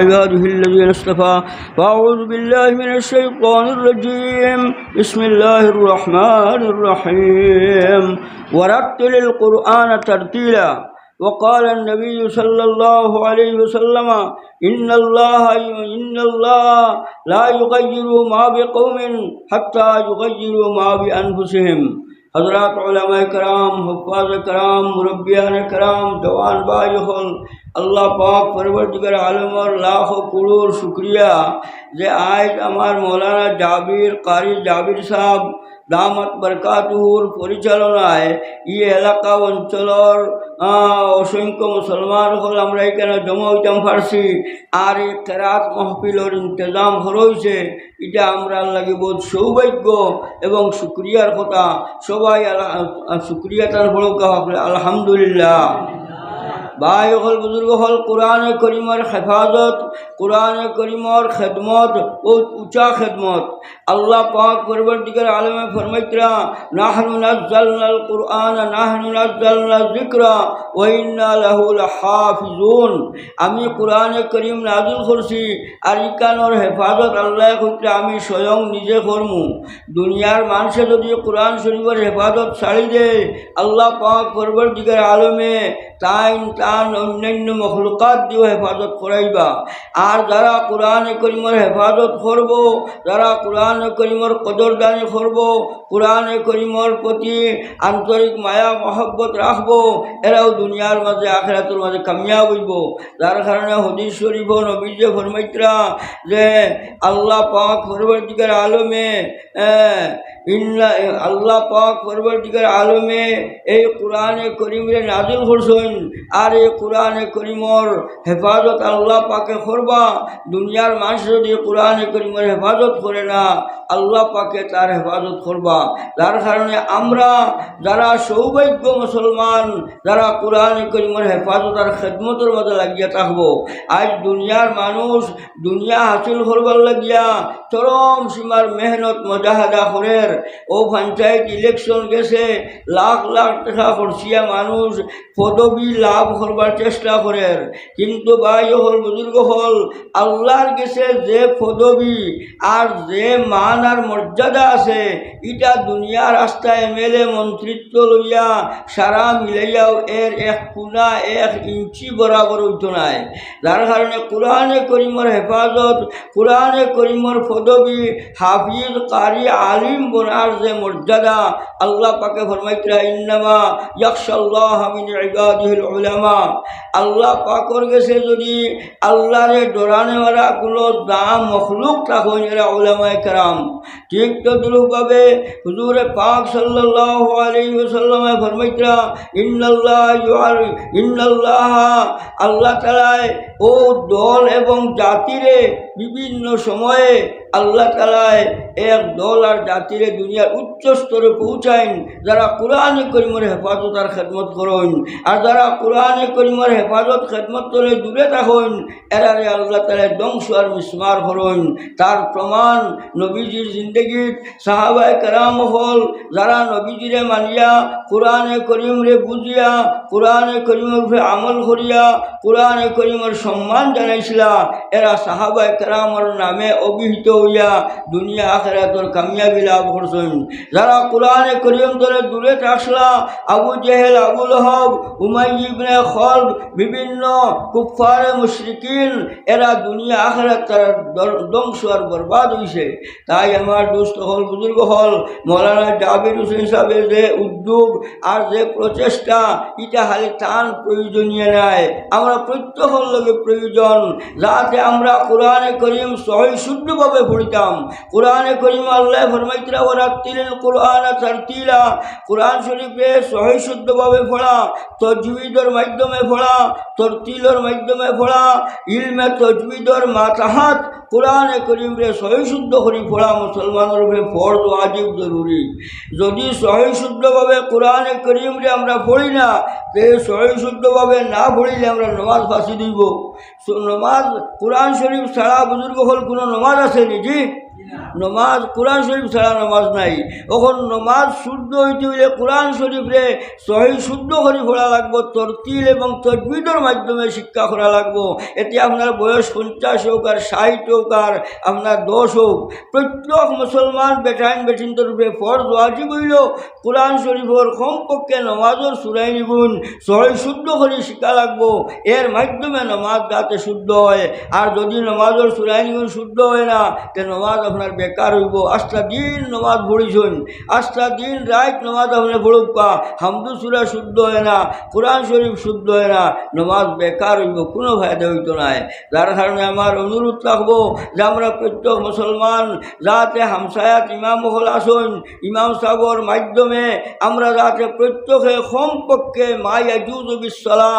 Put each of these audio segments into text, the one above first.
عباده الذين اصطفى. فأعوذ بالله من الشيطان الرجيم. بسم الله الرحمن الرحيم. ورتل القرآن ترتيلا. وقال النبي صلى الله عليه وسلم إن الله إن الله لا يغير ما بقوم حتى يغيروا ما بأنفسهم. حضرات علماء کرام حفاظ کرام مربیان کرام دوان بائی আল্লাহ পাক পরবর্তীকার আলমর লাখ কুড়ুর শুক্রিয়া যে আজ আমার মৌলানা জাবির কারি জাবির সাহেব দামত বরকাতুর পরিচালনায় ই এলাকা অঞ্চলের অসংখ্য মুসলমান হল আমরা এখানে জমা হইতাম আর এই কেরাত মহফিলের ইন্তজাম হরইছে এটা আমরা লাগে বহুত সৌভাগ্য এবং শুক্রিয়ার কথা। সবাই শুক্রিয়া তার বড় আলহামদুলিল্লাহ। ভাই হল বুজুর্গ হল কোরআন করিমর হেফাজত, কোরআন করিমর খেদমত ও উঁচা খেদমত। আল্লাহ পাক পরবর্তীকার আলমে ফরমাইতরা, নাহনু নাজ্জালনাল কুরআন নাহনু নাজ্জালনা যিকরা, ওয়া ইন্না লাহু লাহাফিজুন। আমি কোরআনে করিম নাজুল করছি, আর হেফাজত আল্লাহ কইতে আমি স্বয়ং নিজে করমু। দুনিয়ার মানুষে যদি কোরআন শরীফের হেফাজত ছাড়ি দেয়, আল্লাহ পাক পরবর্তীকার আলমে তাইন তান অন্যান্য মখলুকাত দিয়েও হেফাজত করাইবা। আর যারা কোরআনে করিমর হেফাজত করব, যারা কোরআনে করিমর কদরদানি করব, কোরআনে করিমর প্রতি আন্তরিক মায়া, মহব্বত রাখব, এরাও দুনিয়ার মাঝে, আখেরাতের মাঝে কামিয়া হইব। যার কারণে হদিস শরীফ নবীজে ফরমাইত্রা যে, আল্লাহ পাক পরবর্তীকার আলমে আল্লাহ পাক পরবর্তীকার আলমে এই কোরআনে করিমরে নাজিল করছেন। আর এই কোরআনে করিমর হেফাজত আল্লাহ পাকে করবা। দুনিয়ার মানুষ যদি কোরআনে করিমর হেফাজত করে না, আল্লাহ পাকে তার হেফাজত করবা। যার কারণে আমরা যারা সৌভাগ্য মুসলমান, যারা কোরআনে করিমর হেফাজত আর খেদমতের মধ্যে লাগিয়া থাকব, আজ দুনিয়ার মানুষ দুনিয়া হাসিল করবার লাগিয়া চরম সীমার মেহনত মজাহাদা করের ও পঞ্চায়েত ইলেকশন গেছে, লাখ লাখ টাকা খরচিয়া মানুষ পদবী লাভ করবার চেষ্টা করেন। কিন্তু ভাই হল বুজুর্গ হল, আল্লাহর গেছে যে পদবী আর যে মান আর মর্যাদা আছে, এটা দুনিয়ার রাস্তায় এমএলএ মন্ত্রিত্ব লইয়া সারা মিলাইয়াও এর এক কোনা এক ইঞ্চি বরাবর উঠত নাই। যার কারণে কোরআনে করিমর হেফাজত, কোরআনে করিমর পদবী, হাফিজ, কারি, আলিম বোনার যে মর্যাদা, আল্লাহ পাকে ফরমাইতরা ইন্নামা ইয়াকশাল্লাহ মিন ইবাদিহিল উলামা। আল্লাহ পাকর গেছে যদি আল্লাহরে গুলো দাম মখলুক উলামায় কেরাম। ঠিক হুজুরে পাক আল্লাহ তালায় ও দল এবং জাতিরে বিভিন্ন সময়ে আল্লাহ তালায় এক দল আর জাতিরে দুনিয়ার উচ্চ স্তরে পৌঁছাইন, যারা কোরআনে করিমর হেফাজত আর খেদমত করুন। আর যারা কোরআনে করিমর হেফাজত, খেদমত করে দূরে থাকুন। এরারে আল্লাহ তালায় ধ্বংস আর মিসমার করুন। তার প্রমাণ নবীজির জিন্দগির সাহাবায় কেরাম হল, যারা নবীজিরে মানিয়া কোরআনে করিমরে বুঝিয়া, কোরআনে করিমের আমল করিয়া, কোরআনে করিমের সম্মান জানাইছিলা, এরা সাহাবায় কেরামর নামে অভিহিত হইয়া দুনিয়া আখেরাতর কামিয়াবি লাভ করছেন। যারা কোরআনে করিম ধরে দূরে থাকলা আবু জেহেল, আবুল হব উমাইবনে খল বিভিন্ন কুফারে মুশরিকিন, এরা দুনিয়া আখেরাত তার ধ্বংস আর বরবাদ হইছে। তাই আমার দুস্থ হল, বুজুর্গ হল, মৌলানা জাবির হুসেন সাহেবের যে উদ্যোগ আর যে প্রচেষ্টা, এটা হালে টান প্রয়োজনীয় নাই। আমরা প্রত্যেক লগে প্রয়োজন, যাতে আমরা কোরআনে করিম সহি শুদ্ধভাবে পড়িতাম। কোরআনে করিম আল্লাহ ফরমাইতরা ওরা তিলেন কোরআন তারতিলা কোরআন শরীফে সহি শুদ্ধভাবে পড়া তজবিদর মাধ্যমে পড়া তরতিলর মাধ্যমে পড়া ইলমে তজবিদর মাতাহাত, কোরআনে করিম রে সহি শুদ্ধ করি পড়া মুসলমানের উপরে ফর্জ ওয়াজিব জরুরি। যদি সহি শুদ্ধভাবে কোরআনে করিম রে আমরা পড়ি না, তে সহি শুদ্ধভাবে না পড়িলে আমরা নমাজ ফাঁসি দিব। নমাজ, কোরআন শরীফ ছাড়া বুজুর্গ হল কোনো নমাজ আছে নাকি নমাজ কোরআন শরীফ ছাড়া নমাজ নাই। এখন নমাজ শুদ্ধ হইতে হইলে কোরআন শরীফরে সহি শুদ্ধ করে পড়া লাগবো, তরতিল এবং তজবিদর মাধ্যমে শিক্ষা করা লাগবো। এতে আপনার বয়স পঞ্চাশ হোক আর ষাট হোক আর আপনার দশ হোক, প্রত্যেক মুসলমান বেটাইন বেটিন তরফে ফরজ ওয়াজিব হইল, কোরআন শরীফর কমপক্ষে নমাজর সুরাই নিগুণ সহি শুদ্ধ করে শিক্ষা লাগবো। এর মাধ্যমে নমাজ যাতে শুদ্ধ হয়, আর যদি নমাজর সুরাই নিগুণ শুদ্ধ হয় না, তে নমাজ আপনার বেকার হইব। আস্তা দিন নমাজ পড়িছুন। আস্তা দিন রাত নমাজ আপনার পড়ুক হামদু সুরা শুদ্ধ হয় না, কোরআন শরীফ শুদ্ধ হয় না, নমাজ বেকার হইব, কোনো ফায়দা হইত নাই। যার কারণে আমার অনুরোধ রাখব যে আমরা প্রত্যেক মুসলমান যাতে হামসায়াত ইমাম হল আসুন, ইমাম সাহর মাধ্যমে আমরা যাতে প্রত্যেকে কমপক্ষে মাই আজুজ বিশ্বলা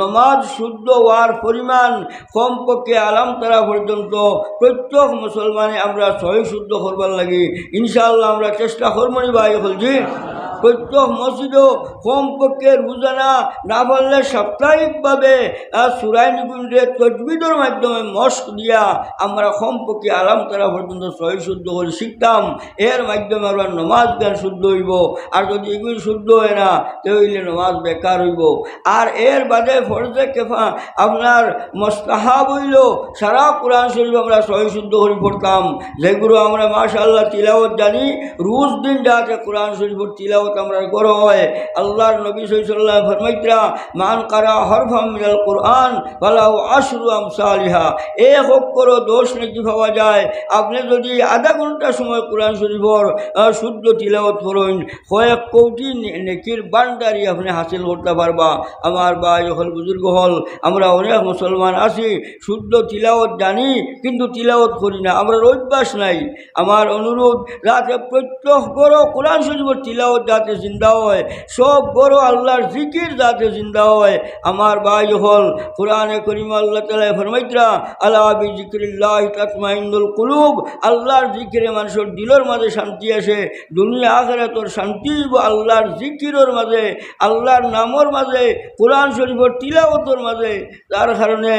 নমাজ শুদ্ধ হওয়ার পরিমাণ কমপক্ষে আলাম তারা পর্যন্ত প্রত্যেক মুসলমানে আমরা সহি শুদ্ধ করবার লাগে। ইনশাআল্লাহ আমরা চেষ্টা করব নি ভাই হলজি প্রত্যেক মসজিদও কমপক্ষে রোজানা না পারলে সাপ্তাহিকভাবে সুরাই নিগুণে তজবিদর মাধ্যমে মস্ক দিয়া আমরা কমপক্ষে আরাম তারা পর্যন্ত সহি শুদ্ধ করে শিখতাম। এর মাধ্যমে আমরা নমাজ জ্ঞান শুদ্ধ হইব। আর যদি এগুলি শুদ্ধ হয় না, তাহলে নমাজ বেকার হইব। আর এর বাদে ফরজে কেফা আপনার মস্তাহা বইল সারা কোরআন শরীফ আমরা সহি শুদ্ধ করে পড়তাম। যেগুলো আমরা মাশাআল্লাহ তিলাওয়াত জানি, রোজ দিন যাতে কোরআন শরীফের তিলাওয়াত আমরা করো হয়। আল্লাহর নবী সাল্লাহ ফরমাইত্রা, মান কারা হরফাম মিনাল কোরআন ফালাউ আশরু আমসালিহা। এক অক্ষর দোষ নাকি পাওয়া যায়। আপনি যদি আধা ঘণ্টা সময় কোরআন শরীফর শুদ্ধ তিলাওয়াত করুন, কয়েক কোটি নেকির বান্ডারি আপনি হাসিল করতে পারবা। আমার ভাই হল বুজুর্গ হল, আমরা অনেক মুসলমান আছি, শুদ্ধ তিলাওয়াত জানি, কিন্তু তিলাওয়াত করি না, আমরা অভ্যাস নাই। আমার অনুরোধ যাতে প্রত্যেক বড় কোরআন শরীফের তিলাওয়াত যাতে জিন্দা হয়, সব বড় আল্লাহর জিকির যাতে জিন্দা হয়। আমার ভাই হল কোরআনে করিম আল্লাহ তালা ফরমাইত্রা আল্লাহ বি জিক্রিল্লাহ তাতমাইন্দুল কুলুব আল্লাহর জিকিরে মানুষের দিলের মাঝে শান্তি আসে, দুনিয়া আখেরা তোর শান্তি আল্লাহর জিকিরের মাঝে, আল্লাহর নামর মাঝে, কোরআন শরীফের তিলাওতর মাঝে। তার কারণে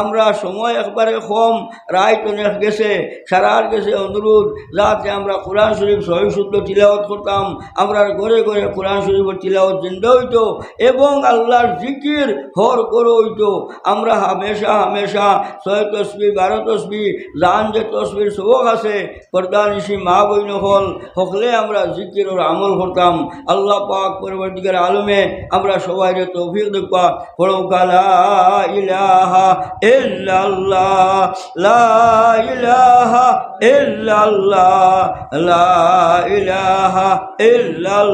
আমরা সময় একবারে কম রায় অনেক গেছে সারার গেছে অনুরোধ, যাতে আমরা কোরআন শরীফ সহি শুদ্ধ তিলাওয়াত করতাম। আমরা ঘরে ঘরে কোরআন শরীফের তিলাওয়াত জিন্দা হইতো এবং আল্লাহর জিকির হর করে হইতো। আমরা হামেশা হামেশা ছয় তসবি, বারো তসবি, জান যে তসবির সবক আছে পর্দানিসি মা বইন হল, হকলে আমরা জিকির ওর আমল করতাম। আল্লাহ পাক পরবর্তীকার আলমে আমরা সবাই তৌফিক দেখবা পড়ৌকা লা ইলাহা ইল্লাল্লাহ, লা ইলাহা ইল্লাল্লাহ, লা ইলাহা ইল্লাল্লাহ।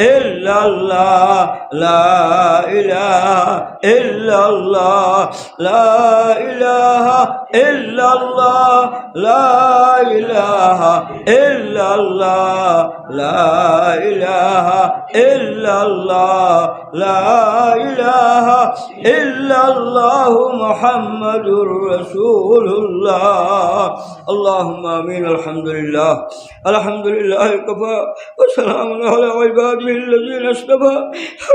إلا الله لا إله إلا الله لا إله إلا الله لا إله إلا الله لا إله إلا الله لا إله إلا الله محمد رسول الله. اللهم آمين الحمد لله الحمد لله كفى وسلام على عباده الذين اصطفى.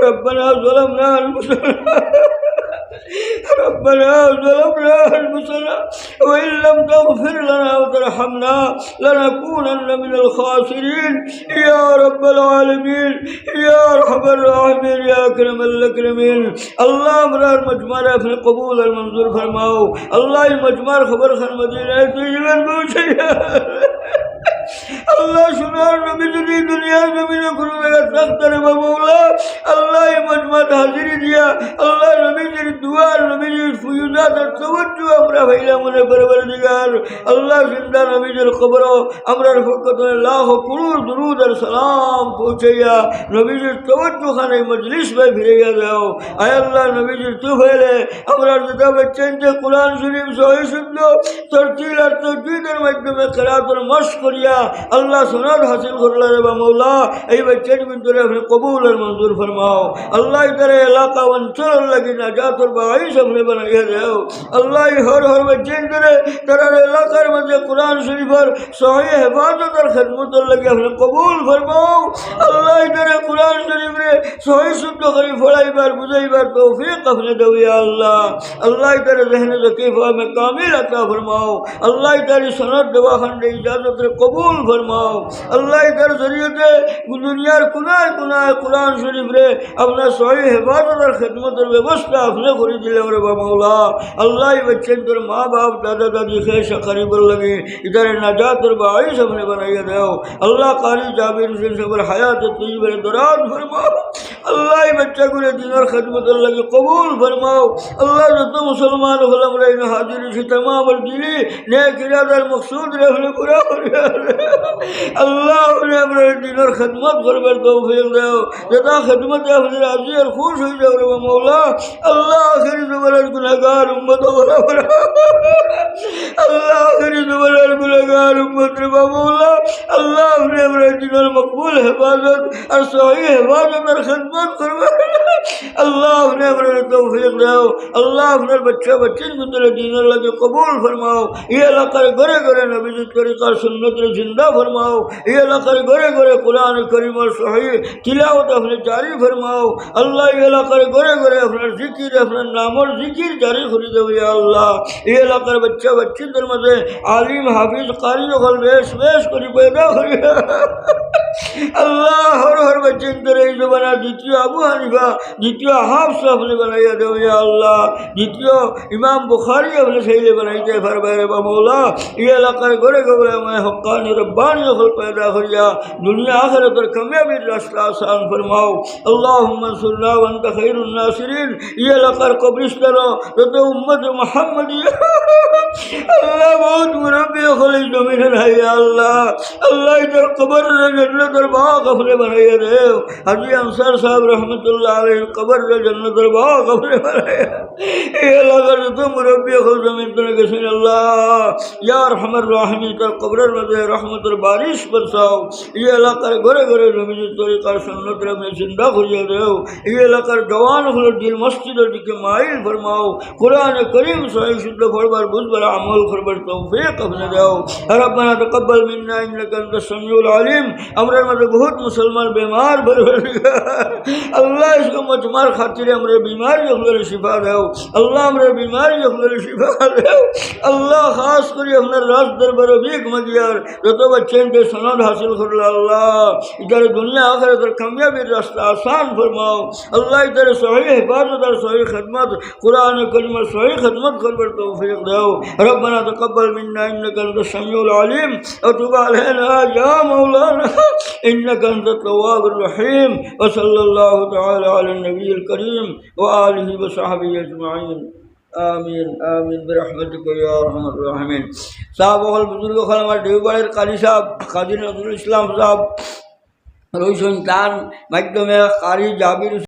ربنا ظلمنا أنفسنا. ربنا ظلمنا أنفسنا. وإن لم تغفر لنا وترحمنا لنكونن من الخاسرين. يا رب العالمين. يا ارحم الراحمين. يا أكرم الأكرمين. الله امرار مجمر اپنے قبول المنظور فرماؤ اللہ مجمر خبر خر مدینہ پہنچے اللہ شمار نبی تجھے دنیا نبی نے نہ میرا سخت طلبہ مولا اللہ یہ مجمع حاضری دیا، اللہ نبی تیری دعا، نبی تیری فیوزات اور جو امرہ بھائیلا منہ بربر دگار اللہ زندہ نبی تیری خبرو امرہ فقط اللہ قرور، درود اور سلام پہنچیا نبی تیری جو خانے مجلس میں پھرے گا جاؤ۔ اے اللہ، نبی تیری تو پھیلے امرہ رضا بچے انتے قرآن شریف سوئی سندو ترتیل اور تجوید اور میں قرآن اور مشق আল্লাহ সোনাদ হাসিল করলা রে বা মৌলা এই বাচ্চার ভিতরে আপনি কবুলের মঞ্জুর ফরমাও। আল্লাহ তারা এলাকা অঞ্চল লাগি না যা তোর বাড়ি সামনে বানাইয়া দেও। আল্লাহ হর হর বাচ্চার ভিতরে তারা এলাকার মধ্যে কোরআন শরীফের সহি হেফাজতের খেদমতর লাগি আপনি কবুল ফরমাও। আল্লাহ তারা কোরআন শরীফরে সহি শুদ্ধ করে ফলাইবার, বুঝাইবার তৌফিক আপনি দেও আল্লাহ। আল্লাহ তারা জহনে লতিফা মে কামিল আতা ফরমাও। আল্লাহ তারি সনদ দেওয়া খান ইজাজত কবুল قبول فرماؤ۔ اللہ کر ذریعت دنیا کناہ کناہ قرآن شریف رے اپنا صحیح حفاظت اور خدمت اور ویوستہ اپنے خوری دلے اور مولا۔ اللہ بچے تر ماں باپ، دادا دادی خیش قریب لگی ادھر نجات اور باعث ہم نے بنایا اللہ قاری جابر سے صبر حیات طیب درات فرماؤ۔ الله بچہ کو دینار خدمت اللہ کی قبول فرماؤ اللہ جتنا مسلمان فلم رہی نے حاضری سے تمام الجلی نیک ارادہ المقصود رہنے کرا اللہ نے أمر دینار خدمت فرمائے توفیق دے جتا خدمت اپنے راضی اور خوش ہو جاؤ رب مولا اللہ آخری زبرد گناہگار امت اور اللہ آخری زبرد گناہگار امت ربا مولا اللہ نے أمر دینار مقبول حفاظت اور صحیح حفاظت اور خدمت محبت فرما۔ اللہ اپنے اپنے توفیق دیو اللہ اپنے بچے بچے کو تیرے دین اللہ کے قبول فرماؤ۔ یہ اللہ کرے گرے گرے نبی جت طریقہ سنت رہ زندہ فرماؤ۔ یہ اللہ کرے گرے گرے قرآن کریم اور صحیح تلاوت اپنے جاری فرماؤ۔ اللہ یہ اللہ کرے گرے گرے اپنے ذکر اپنے نام اور ذکر جاری خوری خرید یا اللہ۔ یہ اللہ کرے بچے بچے در مزے عالم، حافظ، قاری غلبیش بیش کری پیدا خوری ہے আল্লাহ, হর হর বচ্চন এই জমানা দ্বিতীয় আবু হানিফা, দ্বিতীয় হাফস আপনি বানাইয়া দেব আল্লাহ, দ্বিতীয় ইমাম বুখারি আপনি সেইলে বানাইতে পারবে মৌলা, এই এলাকার ঘরে ঘরে আমায় হকানি রব্বানি হল পয়দা করিয়া, দুনিয়া আখরতের কামিয়াবির রাস্তা আসান ফরমাও। আল্লাহ মনসুল্লাহ ওয়ান্তা খাইরুল নাসিরিন, এই এলাকার কবরিস্তার যত উম্মদ মোহাম্মদিয়া আল্লাহ, বহুত মুরব্বী হল এই জমিনের হাইয়া আল্লাহ। আল্লাহ এটার কবর জন্য جنت البا غفلے بنائیے رے حجی انصار صاحب رحمۃ اللہ علیہ قبر جو جنت البا غفلے بنائیے اے اللہ کر تم ربی خود زمین تن کسی اللہ۔ یا رحم الرحمی کر قبر میں رحمت البارش برساؤ یہ اللہ کر گرے گرے زمین طریقہ سنت رب میں زندہ خوشی دے یہ اللہ کر جوان خلو دل مسجد کے مائل فرماؤ۔ قرآن کریم صحیح شد فربر بز بر عمل فربر توفیق اپنے جاؤ ربنا تقبل منا انك انت السميع العليم امر بارے میں تو بہت مسلمان بیمار بھر اللہ اس کو مجمار خاطر ہمارے بیماری ہمارے شفا رہو اللہ ہمارے بیماری ہمارے شفا رہو اللہ خاص کری ہمارے راست در بھر بھی راز دربر جو تو بچے ان کے سنان حاصل کر لے اللہ۔ ادھر دنیا آخر ادھر کامیابی راستہ آسان فرماؤ۔ اللہ ادھر صحیح حفاظت اور صحیح خدمت، قرآن کریم صحیح خدمت کر بر توفیق دے ہو۔ ربنا تقبل منا انکا سمیع العلیم۔ اتبال ہے نا يا مولانا۔ إنك أنت التواب الرحيم, وصلى الله تعالى على النبي الكريم وآله وصحبه أجمعين. আমিন আমিন রহমান সাহাবল বুজুর্গ খান আমার দেওবাড়ির কাজী সাহেব কাজী নজরুল ইসলাম সাহেব রইছেন তার মাধ্যমে কারি জাবির